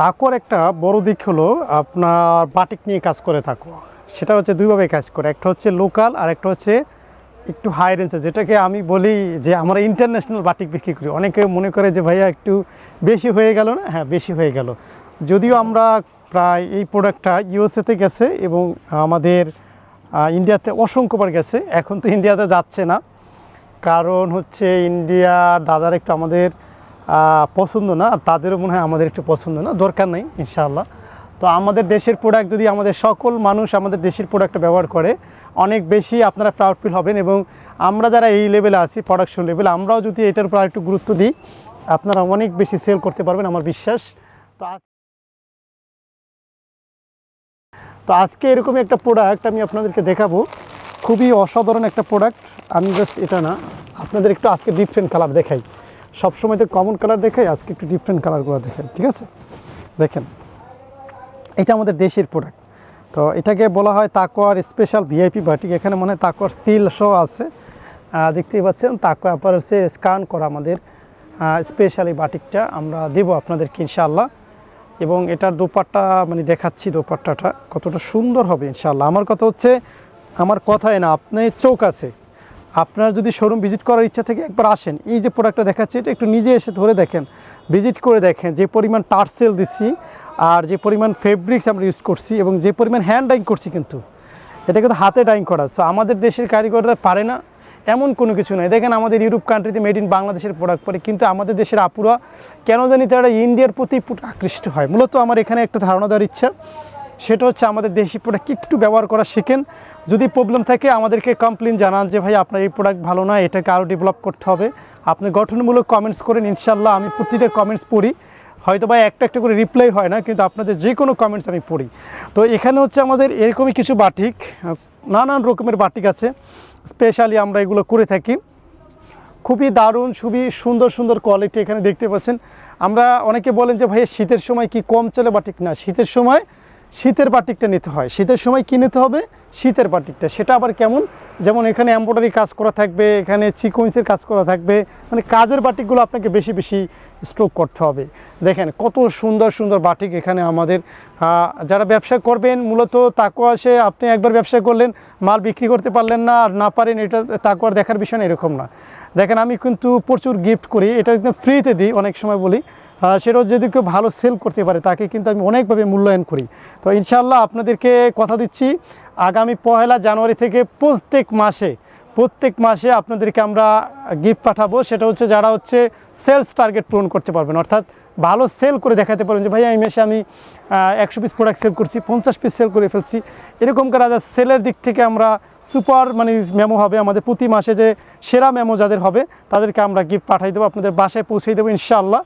তাকোর একটা বড় দিক হলো আপনার বাটিক নিয়ে কাজ করে থাকো। সেটা হচ্ছে দুইভাবে কাজ করে। একটা হচ্ছে লোকাল আর একটা হচ্ছে একটু হাই রেঞ্জে যেটাকে আমি বলি যে আমরা ইন্টারন্যাশনাল বাটিক বিক্রি করি। অনেকে মনে করে যে ভাইয়া একটু বেশি হয়ে গেল না? হ্যাঁ বেশি হয়ে গেল। যদিও আমরা প্রায় এই প্রোডাক্টটা ইউএসএতে গেছে এবং আমাদের ইন্ডিয়াতে অসংখ্যবার গেছে। এখন তো ইন্ডিয়াতে যাচ্ছে না। কারণ হচ্ছে ইন্ডিয়া দাদার একটু আমাদের পছন্দ না আর তাদেরও মনে হয় আমাদের একটু পছন্দ না, দরকার নেই, ইনশাআল্লাহ। তো আমাদের দেশের প্রোডাক্ট যদি আমাদের সকল মানুষ আমাদের দেশের প্রোডাক্ট ব্যবহার করে, অনেক বেশি আপনারা প্রাউড ফিল হবেন এবং আমরা যারা এই লেভেলে আছি প্রোডাকশন লেভেলে আমরাও যদি এটার উপর একটু গুরুত্ব দিই, আপনারা অনেক বেশি সেল করতে পারবেন, আমার বিশ্বাস। তো তো আজকে এরকম একটা প্রোডাক্ট আমি আপনাদেরকে দেখাবো। খুবই অসাধারণ একটা প্রোডাক্ট আমি জাস্ট এটা না, আপনাদের একটু আজকে ডিফারেন্ট কালার দেখাই। সবসময় তো কমন কালার দেখাই আজকে একটু ডিফারেন্ট কালারগুলো দেখাই ঠিক আছে? দেখেন, এটা আমাদের দেশের প্রোডাক্ট তো এটাকে বলা হয় তাকোয়ার স্পেশাল ভিআইপি বাটিক এখানে মনে হয় তাকোয়ার সিল শো আছে। দেখতেই পাচ্ছেন, তাকোয়া অ্যাপারেলসে স্ক্যান করা আমাদের স্পেশাল এই বাটিকটা আমরা দেবো আপনাদেরকে ইনশাআল্লাহ। এবং এটার দোপাট্টা মানে দেখাচ্ছি দোপাট্টাটা, কতটা সুন্দর হবে ইনশাআল্লাহ। আমার কথা হচ্ছে, আমার কথায় না আপনি চোখ আছে। আপনার যদি শোরুম ভিজিট করার ইচ্ছা থেকে একবার আসেন, এই যে প্রোডাক্টটা দেখাচ্ছি, এটা একটু নিজে এসে ধরে দেখেন ভিজিট করে দেখেন যে পরিমাণ টার্সেল দিচ্ছি আর যে পরিমাণ ফেব্রিক্স আমরা ইউজ করছি এবং যে পরিমাণ হ্যান্ড ডাইং করছি কিন্তু। এটা কিন্তু হাতে ডাইং করা। সো আমাদের দেশের কারিগররা পারে না, এমন কোনো কিছু নয় দেখেন আমাদের ইউরোপ কান্ট্রিতে মেড ইন বাংলাদেশের প্রোডাক্ট পরে, কিন্তু আমাদের দেশের আপুরা কেন জানি তারা ইন্ডিয়ার প্রতি আকৃষ্ট হয়। মূলত আমার এখানে একটা ধারণা দেওয়ার ইচ্ছা, সেটা হচ্ছে আমাদের দেশি প্রোডাক্ট একটু ব্যবহার করা শিখেন। যদি প্রবলেম থাকে, আমাদেরকে কমপ্লেন জানান যে, ভাই, আপনার এই প্রোডাক্ট ভালো না, এটাকে আরও ডেভেলপ করতে হবে। আপনি গঠনমূলক কমেন্টস করেন ইনশাল্লাহ আমি প্রতিটা কমেন্টস পড়ি। হয়তো বা একটা একটা করে রিপ্লাই হয় না, কিন্তু আপনাদের যে কোনো কমেন্টস আমি পড়ি। তো এখানে হচ্ছে আমাদের এরকমই কিছু বাটিক, নানান রকমের বাটিক আছে। স্পেশালি আমরা এগুলো করে থাকি। খুবই দারুণ, খুবই সুন্দর সুন্দর কোয়ালিটি এখানে দেখতে পাচ্ছেন। আমরা অনেকে বলেন যে, ভাই, শীতের সময় কি কম চলে বাটিক? না, শীতের সময় শীতের বাটিকটা নিতে হয়। শীতের সময় কী নিতে হবে? শীতের বাটিকটা সেটা আবার কেমন? যেমন এখানে এম্ব্রয়ডারি কাজ করা থাকবে, এখানে চিকোয়েন্সের কাজ করা থাকবে মানে কাজের বাটিকগুলো আপনাকে বেশি বেশি স্ট্রোক করতে হবে। দেখেন, কত সুন্দর সুন্দর বাটিক এখানে আমাদের। যারা ব্যবসা করবেন, মূলত তাকু আসে, আপনি একবার ব্যবসা করলেন, মাল বিক্রি করতে পারলেন না, আর না পারেন, এটা তাকুয়ার দেখার বিষয় এরকম না। দেখেন, আমি কিন্তু প্রচুর গিফট করি, এটা একদম ফ্রিতে দিই, অনেক সময় বলি। সেটাও যদি কেউ ভালো সেল করতে পারে, তাকে কিন্তু আমি অনেকভাবে মূল্যায়ন করি। তো ইনশাল্লাহ আপনাদেরকে কথা দিচ্ছি, আগামী পহেলা জানুয়ারি থেকে প্রত্যেক মাসে প্রত্যেক মাসে আপনাদেরকে আমরা গিফট পাঠাবো। সেটা হচ্ছে যারা হচ্ছে সেলস টার্গেট পূরণ করতে পারবেন। অর্থাৎ ভালো সেল করে দেখাতে পারবেন যে, ভাই, এই মাসে আমি একশো পিস প্রোডাক্ট সেল করছি, পঞ্চাশ পিস সেল করে ফেলছি। এরকম করে যা সেলের দিক থেকে আমরা সুপার মানে মেমো হবে আমাদের প্রতি মাসে যে সেরা মেমো যাদের হবে, তাদেরকে আমরা গিফট পাঠাই দেবো, আপনাদের বাসায় পৌঁছে দেবো ইনশাআল্লাহ।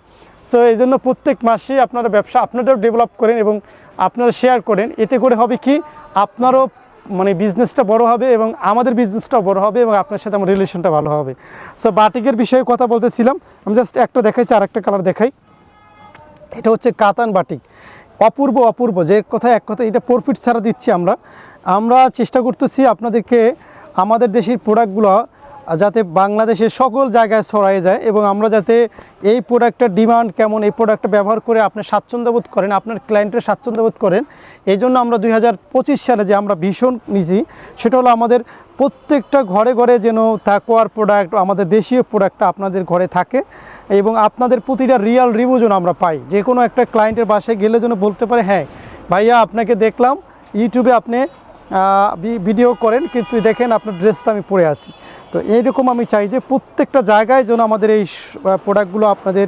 সো এই জন্য প্রত্যেক মাসে আপনারা ব্যবসা আপনারাও ডেভেলপ করেন এবং আপনারা শেয়ার করেন। এতে করে হবে কি? আপনারও মানে বিজনেসটা বড় হবে এবং আমাদের বিজনেসটাও বড় হবে এবং আপনার সাথে আমার রিলেশনটা ভালো হবে। সো বাটিকের বিষয়ে কথা বলতেছিলাম। আমি জাস্ট একটা দেখাইছি আর একটা কালার দেখাই। এটা হচ্ছে কাতান বাটিক। অপূর্ব অপূর্ব। যে কথা, এক কথা, এটা প্রফিট ছাড়া দিচ্ছি আমরা। আমরা চেষ্টা করতেছি আপনাদেরকে, আমাদের দেশের প্রোডাক্টগুলো যাতে বাংলাদেশের সকল জায়গায় ছড়ায় যায় এবং আমরা যাতে এই প্রোডাক্টের ডিমান্ড কেমন, এই প্রোডাক্টটা ব্যবহার করে আপনি স্বাচ্ছন্দ্যবোধ করেন, আপনার ক্লায়েন্টের স্বাচ্ছন্দ্যবোধ করেন, এই জন্য আমরা দুই হাজার পঁচিশ সালে যে আমরা ভীষণ নিছি, সেটা হলো আমাদের প্রত্যেকটা ঘরে ঘরে যেন তাকোয়ার প্রোডাক্ট আমাদের দেশীয় প্রোডাক্টটা আপনাদের ঘরে থাকে এবং আপনাদের প্রতিটা রিয়াল রিভিউ যেন আমরা পাই। যে কোনো একটা ক্লায়েন্টের বাসায় গেলে যেন বলতে পারে হ্যাঁ ভাইয়া, আপনাকে দেখলাম ইউটিউবে আপনি ভিডিও করেন কিন্তু দেখেন আপনার ড্রেসটা আমি পরে আছি। তো এইরকম আমি চাই যে প্রত্যেকটা জায়গায় যেন আমাদের এই প্রোডাক্টগুলো আপনাদের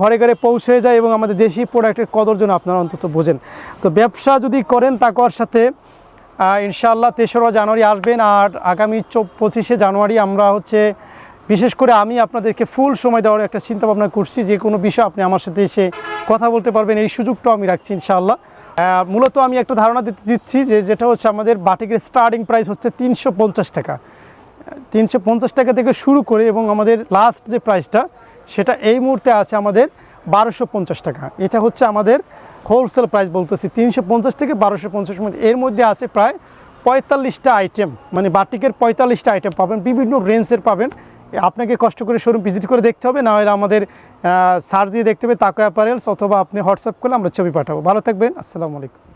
ঘরে ঘরে পৌঁছে যায় এবং আমাদের দেশি প্রোডাক্টের কদর যেন আপনারা অন্তত বোঝেন। তো ব্যবসা যদি করেন তাকওয়ার সাথে আহ, ইনশাআল্লাহ তেসরা জানুয়ারি আসবেন আর আগামী পঁচিশে জানুয়ারি আমরা হচ্ছে বিশেষ করে আমি আপনাদেরকে ফুল সময় দেওয়ার একটা চিন্তা ভাবনা করছি যে কোনো বিষয় আপনি আমার সাথে এসে কথা বলতে পারবেন এই সুযোগটাও আমি রাখছি ইনশাআল্লাহ। মূলত আমি একটা ধারণা দিতে দিচ্ছি যে যেটা হচ্ছে আমাদের বাটিকের স্টার্টিং প্রাইস হচ্ছে তিনশো পঞ্চাশ টাকা। তিনশো পঞ্চাশ টাকা থেকে শুরু করে এবং আমাদের লাস্ট যে প্রাইসটা সেটা এই মুহূর্তে আছে আমাদের বারোশো পঞ্চাশ টাকা। এটা হচ্ছে আমাদের হোলসেল প্রাইস বলতেছি, তিনশো পঞ্চাশ থেকে বারোশো পঞ্চাশ মধ্যে এর মধ্যে আছে প্রায় পঁয়তাল্লিশটা আইটেম মানে বাটিকের পঁয়তাল্লিশটা আইটেম পাবেন, বিভিন্ন রেঞ্জের পাবেন। আপনাকে কষ্ট করে শোরুম ভিজিট করে দেখতে হবে, না হলে আমাদের সার্চ দিয়ে দেখতে হবে তাকো অ্যাপারেলস অথবা আপনি হোয়াটসঅ্যাপ করলে আমরা ছবি পাঠাবো। ভালো থাকবেন, আসসালামু আলাইকুম।